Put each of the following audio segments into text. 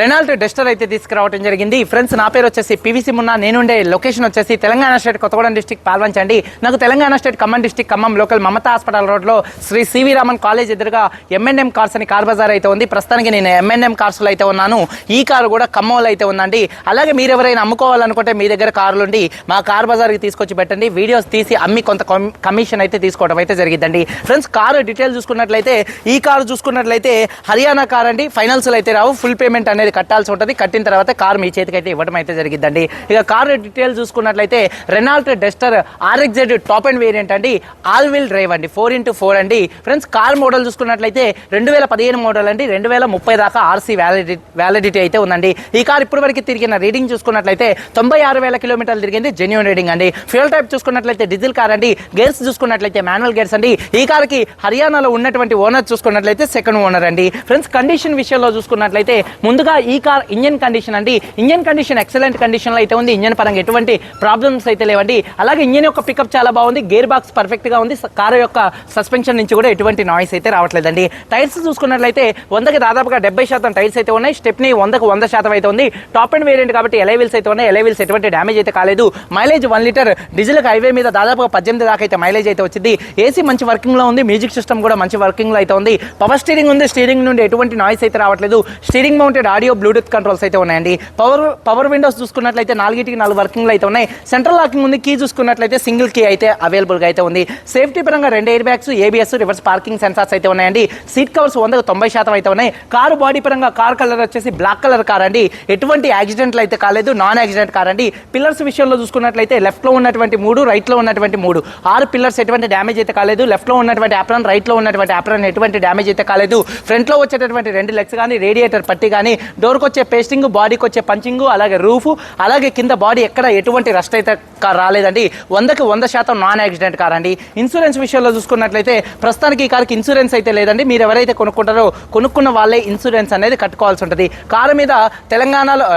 Renault డెస్టర్ అయితే తీసుకురావడం జరిగింది. ఫ్రెండ్స్ నా పేరు వచ్చేసి పివిసి మున్నా నేనుండే లొకేషన్ వచ్చేసి తెలంగాణ స్టేట్ కొత్తగూడెం డిస్టిక్ పాల్వంచండి. నాకు Telangana state Khammam district Khammam local Mamata hospital రోడ్లో శ్రీ సివి రామన్ కాలేజ్ ఎదురుగా ఎంఎన్ఎం కార్స్ అని కార్ బజార్ అయితే ఉంది. ప్రస్తుతానికి నేను ఎంఎన్ఎం కార్స్లో అయితే ఉన్నాను. ఈ కారు కూడా ఖమ్మంలో అయితే ఉందండి. అలాగే మీరు ఎవరైనా అమ్ముకోవాలనుకుంటే మీ దగ్గర కార్లు ఉండి మా కార్ బజార్కి తీసుకొచ్చి పెట్టండి. వీడియోస్ తీసి అమ్మి కొంత కమిషన్ అయితే తీసుకోవడం అయితే జరిగిందండి ఫ్రెండ్స్ కారు డీటెయిల్ చూసుకున్నట్లయితే ఈ కారు చూసుకున్నట్లయితే హర్యానా కార్ అండి. ఫైనల్స్లో అయితే రావు. ఫుల్ పేమెంట్ అనేది కట్టాల్సి ఉంటుంది. కట్టిన తర్వాత కార్ మీ చేతికి అయితే ఇవ్వడం అయితే జరిగిందండి ఇక కారు డీటెయిల్ చూసుకున్నట్లయితే Renault Duster RXZ top and variant అండి. ఆల్ వీల్ డ్రైవ్ అండి. ఫోర్ ఇంటూ ఫోర్ అండి. ఫ్రెండ్స్ కార్ మోడల్ చూసుకున్నట్లయితే రెండు వేల పదిహేను మోడల్ అండి. రెండు వేల ముప్పై దాకా ఆర్సీ వ్యాలిడి వ్యాలిడిటీ అయితే ఉందండి. ఈ కార్ ఇప్పటి వరకు తిరిగిన రీడింగ్ చూసుకున్నట్లయితే తొంభై ఆరు వేల కిలోమీటర్లు తిరిగింది జెన్యున్ రీడింగ్ అండి. ఫ్యూల్ టైప్ చూసుకున్నట్లయితే డీజిల్ కార్ అండి. గేర్స్ చూసుకున్నట్లయితే మాన్యువల్ గేర్స్ అండి. ఈ కార్కి హర్యానాలో ఉన్నటువంటి ఓనర్ చూసుకున్నట్లయితే సెకండ్ ఓనర్ అండి. ఫ్రెండ్స్ కండిషన్ విషయంలో చూసుకున్నట్లయితే ముందుగా ఈ కార్ ఇంజన్ కండిషన్ అండి. ఇంజన్ కండిషన్ ఎక్సలెంట్ కండిషన్లో అయితే ఉంది. ఇంజన్ పరంగా ఎటువంటి ప్రాబ్లమ్స్ అయితే లేవండి. అలాగే ఇంజన్ యొక్క పికప్ చాలా బాగుంది. గేర్ బాక్స్ పర్ఫెక్ట్గా ఉంది. కారు యొక్క సస్పెన్షన్ నుంచి కూడా ఎటువంటి నాయిస్ అయితే రావట్లేదండి. టైర్స్ చూసుకున్నట్లయితే వందకి దాదాపుగా డెబ్బై శాతం టైర్స్ అయితే ఉన్నాయి. స్టెప్ని వందకు వంద శాతం అయితే ఉంది. టాప్ అండ్ వేరియంట్ కాబట్టి ఎలైవిల్స్ అయితే ఉన్నాయి. ఎలైవిల్స్ ఎటువంటి డ్యామేజ్ అయితే కాలేదు. Mileage one litre diesel highway మీద దాదాపుగా పద్దెనిమిది దాకా అయితే మైలేజ్ అయితే వచ్చింది. ఏసీ మంచి వర్కింగ్లో ఉంది. మ్యూజిక్ సిస్టమ్ కూడా మంచి వర్కింగ్లో అయితే ఉంది. పవర్ స్టీరింగ్ ఉంది. స్టీరింగ్ నుండి ఎటువంటి నాయిస్ అయితే రావట్లేదు. Steering mounted audio Bluetooth controls అయితే ఉన్నాయండి. పవర్ పవర్ విండోస్ చూసుకున్నట్లయితే నాలుగిటికి నాలుగు వర్కింగ్లు అయితే ఉన్నాయి. సెంట్రల్ లాకింగ్ ఉంది కీ చూసుకున్నట్లయితే సింగిల్ కీ అయితే అవైలబుల్గా అయితే ఉంది. సేఫ్టీ పరంగా రెండు air bags ABS reverse parking sensors అయితే ఉన్నాయండి. సీట్ కవర్స్ వందకు తొంభై శాతం అయితే ఉన్నాయి. కారు బాడీ పరంగా కార్ కలర్ వచ్చేసి బ్లాక్ కలర్ కార్ అండి. ఎటువంటి యాక్సిడెంట్లు అయితే కాలేదు నాన్ యాక్సిడెంట్ కార్ అండి. పిల్లర్స్ విషయంలో చూసుకున్నట్లయితే లెఫ్ట్లో ఉన్నటువంటి మూడు రైట్లో ఉన్నటువంటి మూడు. ఆరు పిల్లర్స్ ఎటువంటి డ్యామేజ్ అయితే కాలేదు. లెఫ్ట్లో ఉన్నటువంటి ఆప్రాన్ రైట్లో ఉన్నటువంటి ఆప్రాన్ ఎటువంటి డ్యామేజ్ అయితే కాలేదు. ఫ్రంట్లో వచ్చేటటువంటి రెండు లెగ్స్ కానీ రేడియేటర్ పట్టి కానీ డోర్కి వచ్చే పేస్టింగ్ బాడీకి వచ్చే పంచింగ్ అలాగే రూఫ్ అలాగే కింద బాడీ ఎక్కడ ఎటువంటి రస్ట్ అయితే రాలేదండి. వందకి వంద శాతం నాన్ యాక్సిడెంట్ కార్ అండి. ఇన్సూరెన్స్ విషయంలో చూసుకున్నట్లయితే ప్రస్తుతానికి ఈ కార్కి ఇన్సూరెన్స్ అయితే లేదండి. మీరు ఎవరైతే కొనుక్కుంటారో కొనుక్కున్న వాళ్ళే ఇన్సూరెన్స్ అనేది కట్టుకోవాల్సి ఉంటుంది. కారు మీద తెలంగాణలో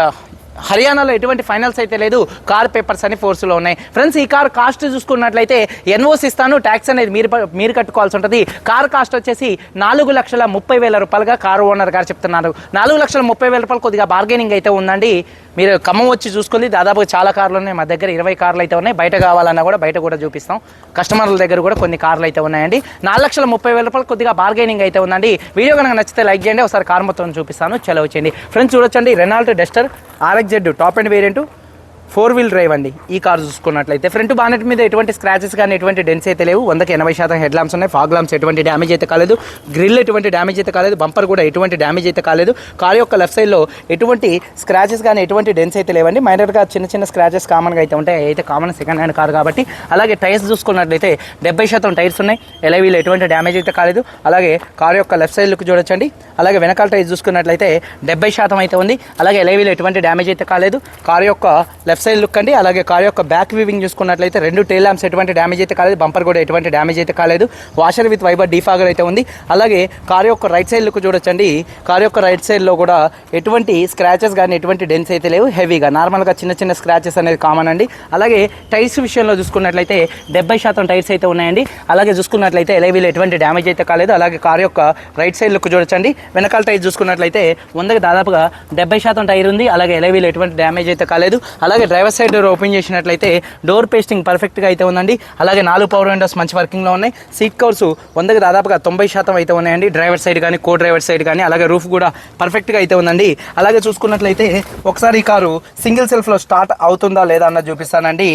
హర్యానాలో ఎటువంటి ఫైనల్స్ అయితే లేదు. కార్ పేపర్స్ అని ఫోర్స్లో ఉన్నాయి. ఫ్రెండ్స్ ఈ కార్ కాస్ట్ చూసుకున్నట్లయితే ఎన్ఓస్ ఇస్తాను. ట్యాక్స్ అనేది మీరు మీరు కట్టుకోవాల్సి ఉంటుంది. కార్ కాస్ట్ వచ్చేసి నాలుగు లక్షల ముప్పై వేల రూపాయలుగా కారు ఓనర్ గారు చెప్తున్నారు. నాలుగు లక్షల ముప్పై వేల రూపాయలు కొద్దిగా బార్గెనింగ్ అయితే ఉందండి. మీరు ఖమ్మం వచ్చి చూసుకుంది. దాదాపు చాలా కార్లు ఉన్నాయి. మా దగ్గర ఇరవై కార్లు అయితే ఉన్నాయి. బయట కావాలన్నా కూడా బయట కూడా చూపిస్తాం. కస్టమర్ల దగ్గర కూడా కొన్ని కార్లు అయితే ఉన్నాయండి. నాలుగు లక్షల ముప్పై వేల రూపాయలు కొద్దిగా బార్గెనింగ్ అయితే ఉందండి. వీడియో కనుక నచ్చితే లైక్ చేయండి. ఒకసారి కార్ మొత్తం చూపిస్తాను. చలవ చేయండి. ఫ్రెండ్స్ చూడొచ్చండి. Renault Duster RXZ top and variant four wheel drive అండి. ఈ కార్ చూసుకున్నట్లయితే ఫ్రంట్ బానెట్ మీద ఎటువంటి స్క్రాచెస్ కానీ ఎటువంటి డెన్స్ అయితే లేవు. వందకి ఎనభై శాతం హెడ్ లాంప్స్ ఉన్నాయి. ఫాగ్ లాంప్స్ ఎటువంటి డ్యామేజ్ అయితే కాలేదు. గ్రిల్ ఎటువంటి డ్యామేజ్ అయితే కాలేదు. బంపర్ కూడా ఎటువంటి డ్యామేజ్ అయితే కాలేదు. కార్ యొక్క లెఫ్ట్ సైడ్లో ఎటువంటి స్క్రాచెస్ కానీ ఎటువంటి డెన్స్ అయితే లేవండి. మైనర్గా చిన్న చిన్న స్క్రాచెస్ కామన్గా అయితే ఉంటాయి. అయితే కామన్ సెకండ్ హ్యాండ్ కార్ కాబట్టి. అలాగే టైర్స్ చూసుకున్నట్లయితే డెబ్బై శాతం టైర్స్ ఉన్నాయి. ఎలవీలో ఎటువంటి డ్యామేజ్ అయితే కాలేదు. అలాగే కార్ యొక్క లెఫ్ట్ సైడ్ లుక్ చూడొచ్చండి. అలాగే వెనకాల టైర్స్ చూసుకున్నట్లయితే డెబ్బై శాతం అయితే ఉంది. అలాగే ఎలవీలో ఎటువంటి డ్యామేజ్ అయితే కాలేదు. కార్ యొక్క లెఫ్ట్ సైడ్ లుక్ అండి. అలాగే కార్ యొక్క బ్యాక్ వీవింగ్ చూసుకున్నట్లయితే రెండు టైల్ ల్యాంప్స్ ఎటువంటి డ్యామేజ్ అయితే కాలేదు. బంపర్ కూడా ఎటువంటి డ్యామేజ్ అయితే కాలేదు. వాషర్ విత్ వైబర్ డీఫాగర్ అయితే ఉంది. అలాగే కార్ యొక్క రైట్ సైడ్ లుక్ చూడొచ్చండి. కార్ యొక్క రైట్ సైడ్లో కూడా ఎటువంటి స్క్రాచెస్ కానీ ఎటువంటి డెన్స్ అయితే లేవు. హెవీగా నార్మల్గా చిన్న చిన్న స్క్రాచెస్ అనేది కామన్ అండి. అలాగే టైర్స్ విషయంలో చూసుకున్నట్లయితే డెబ్బై శాతం టైర్స్ అయితే ఉన్నాయండి. అలాగే చూసుకున్నట్లయితే ఎలైవీలో ఎటువంటి డ్యామేజ్ అయితే కాలేదు. అలాగే కార్ యొక్క రైట్ సైడ్ లుక్ చూడొచ్చండి. వెనకాల టైర్ చూసుకున్నట్లయితే వందకి దాదాపుగా డెబ్బై శాతం టైర్ ఉంది. అలాగే ఎలైవీలో ఎటువంటి డ్యామేజ్ అయితే కాలేదు. అలాగే డ్రైవర్ సైడ్ డోర్ ఓపెన్ చేసినట్లయితే డోర్ పేస్టింగ్ పర్ఫెక్ట్గా అయితే ఉందండి. అలాగే నాలుగు పవర్ విండోస్ మంచి వర్కింగ్లో ఉన్నాయి. సీట్ కవర్స్ వందకి దాదాపుగా తొంభై శాతం అయితే ఉన్నాయండి. డ్రైవర్ సైడ్ కానీ కో డ్రైవర్ సైడ్ కానీ అలాగే రూఫ్ కూడా పర్ఫెక్ట్గా అయితే ఉందండి. అలాగే చూసుకున్నట్లయితే ఒకసారి ఈ కారు సింగిల్ సెల్ఫ్లో స్టార్ట్ అవుతుందా లేదా అన్నది చూపిస్తానండి.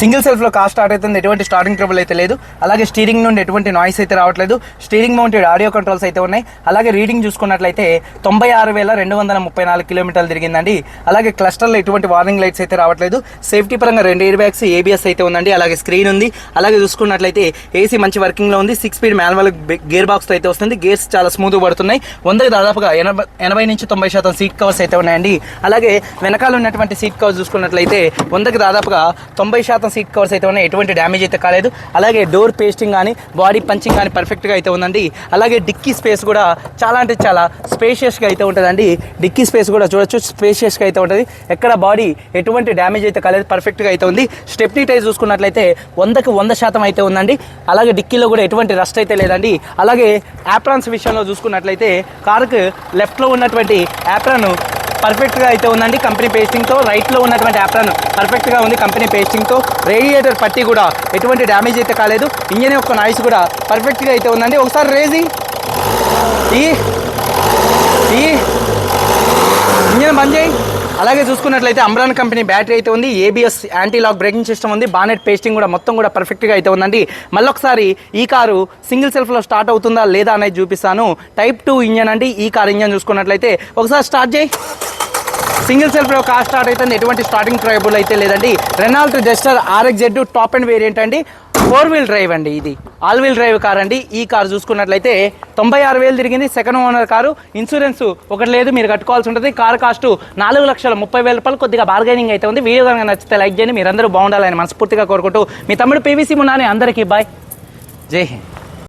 సింగిల్ సెల్ఫ్లో కార్ స్టార్ట్ అవుతుంది ఎటువంటి స్టార్టింగ్ ట్రబుల్ అయితే లేదు. అలాగే స్టీరింగ్ నుండి ఎటువంటి నాయిస్ అయితే రావట్లేదు. స్టీరింగ్ మౌంటెడ్ ఆడియో కంట్రోల్స్ అయితే ఉన్నాయి. అలాగే రీడింగ్ చూసుకున్నట్లయితే తొంభై ఆరు వేల రెండు వందల ముప్పై నాలుగు కిలోమీటర్లు తిరిగిందండి. అలాగే క్లస్టర్లో ఎటువంటి వార్నింగ్ లైట్స్ అయితే రావట్లేదు. సేఫ్టీ పరంగా రెండు ఎయిర్ బ్యాగ్స్ ఏబిఎస్ అయితే ఉందండి. అలాగే స్క్రీన్ ఉంది. అలాగే చూసుకున్నట్లయితే ఏసీ మంచి వర్కింగ్లో ఉంది. Six speed manual gear box అయితే వస్తుంది. గేర్స్ చాలా స్మూత్ పడుతున్నాయి. వందకి దాదాపుగా ఎనభై ఎనభై నుంచి తొంభై శాతం సీట్ కవర్స్ అయితే ఉన్నాయండి. అలాగే వెనకాల ఉన్నటువంటి సీట్ కవర్స్ చూసుకున్నట్లయితే వందకి దాదాపుగా తొంభై శాతం మొత్తం సీట్ కవర్స్ అయితే ఉన్నాయి. ఎటువంటి డ్యామేజ్ అయితే కాలేదు. అలాగే డోర్ పేస్టింగ్ కానీ బాడీ పంచింగ్ కానీ పర్ఫెక్ట్గా అయితే ఉందండి. అలాగే డిక్కీ స్పేస్ కూడా చాలా అంటే చాలా స్పేషియస్గా అయితే ఉంటుందండి. డిక్కీ స్పేస్ కూడా చూడొచ్చు. స్పేషియస్గా అయితే ఉంటుంది. ఎక్కడ బాడీ ఎటువంటి డ్యామేజ్ అయితే కాలేదు. పర్ఫెక్ట్గా అయితే ఉంది. స్టెప్నీ టైర్ చూసుకున్నట్లయితే వందకు వంద శాతం అయితే ఉందండి. అలాగే డిక్కీలో కూడా ఎటువంటి రస్ట్ అయితే లేదండి. అలాగే యాప్రాన్స్ విషయంలో చూసుకున్నట్లయితే కారుకు లెఫ్ట్లో ఉన్నటువంటి యాప్రాన్ పర్ఫెక్ట్గా అయితే ఉందండి కంపెనీ పేస్టింగ్తో రైట్లో ఉన్నటువంటి యాప్రాన్ పర్ఫెక్ట్గా ఉంది కంపెనీ పేస్టింగ్తో రేడియేటర్ పట్టి కూడా ఎటువంటి డ్యామేజ్ అయితే కాలేదు. ఇంజన్ యొక్క నాయిస్ కూడా పర్ఫెక్ట్గా అయితే ఉందండి. ఒకసారి రేజీ ఈ ఈ. ఇంజన్ బంద్ చేయి. అలాగే చూసుకున్నట్లయితే అంబ్రాన్ కంపెనీ బ్యాటరీ అయితే ఉంది ABS anti lock braking system ఉంది బానెట్ పేస్టింగ్ కూడా మొత్తం కూడా పర్ఫెక్ట్గా అయితే ఉందండి. మళ్ళొకసారి ఈ కారు సింగిల్ సెల్ఫ్లో స్టార్ట్ అవుతుందా లేదా అనేది చూపిస్తాను. టైప్ టూ ఇంజన్ అండి ఈ కార్ ఇంజన్ చూసుకున్నట్లయితే. ఒకసారి స్టార్ట్ చేయి. సింగిల్ సెల్ఫ్లో కార్ స్టార్ట్ అయితే ఎటువంటి స్టార్టింగ్ ట్రైబుల్ అయితే లేదండి. Renault Duster RX Z top and variant అండి. ఫోర్ వీల్ డ్రైవ్ అండి ఇది. ఆల్ వీల్ డ్రైవ్ కార్ అండి. ఈ కార్ చూసుకున్నట్లయితే తొంభై ఆరు వేలు తిరిగింది సెకండ్ ఓనర్ కారు. ఇన్సూరెన్స్ ఒకటి లేదు మీరు కట్టుకోవాల్సి ఉంటుంది. కార్ కాస్ట్ నాలుగు లక్షల ముప్పై వేల రూపాయలు. కొద్దిగా బార్గైనింగ్ అయితే ఉంది. వీడియో కనుక నచ్చితే లైక్ చేయండి. మీరందరూ బాగుండాలని మనస్ఫూర్తిగా కోరుకుంటూ మీ తమ్ముడు పీవీసీ మున్నాని అందరికీ బాయ్. జై హింద్.